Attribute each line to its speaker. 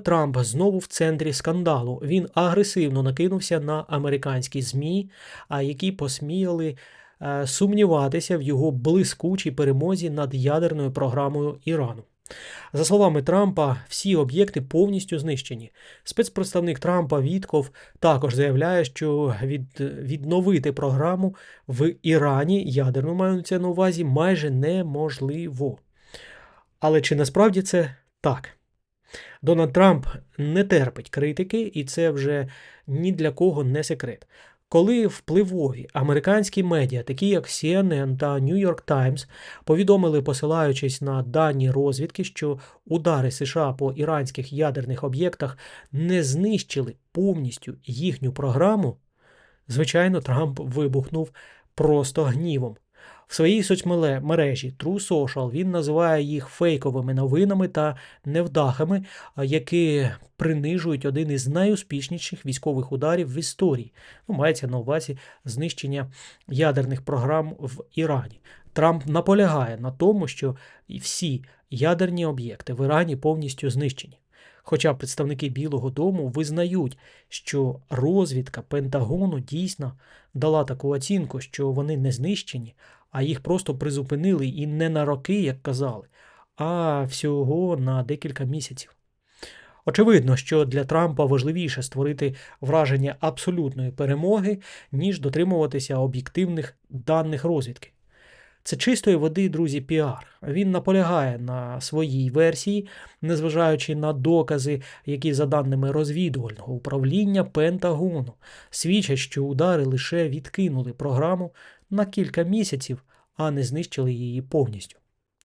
Speaker 1: Трамп знову в центрі скандалу. Він агресивно накинувся на американські ЗМІ, які посміяли е, сумніватися в його блискучій перемозі над ядерною програмою Ірану. За словами Трампа, всі об'єкти повністю знищені. Спецпредставник Трампа Вітков також заявляє, що від, відновити програму в Ірані ядерну мається на увазі майже неможливо. Але чи насправді це так? Дональд Трамп не терпить критики, і це вже ні для кого не секрет. Коли впливові американські медіа, такі як CNN та New York Times, повідомили, посилаючись на дані розвідки, що удари США по іранських ядерних об'єктах не знищили повністю їхню програму, звичайно, Трамп вибухнув просто гнівом. В своїй соцмережі True Social він називає їх фейковими новинами та невдахами, які принижують один із найуспішніших військових ударів в історії. Ну, мається на увазі знищення ядерних програм в Ірані. Трамп наполягає на тому, що всі ядерні об'єкти в Ірані повністю знищені. Хоча представники Білого Дому визнають, що розвідка Пентагону дійсно дала таку оцінку, що вони не знищені, а їх просто призупинили і не на роки, як казали, а всього на декілька місяців. Очевидно, що для Трампа важливіше створити враження абсолютної перемоги, ніж дотримуватися об'єктивних даних розвідки. Це чистої води, друзі, піар. Він наполягає на своїй версії, незважаючи на докази, які, за даними розвідувального управління Пентагону, свідчать, що удари лише відкинули програму на кілька місяців, а не знищили її повністю.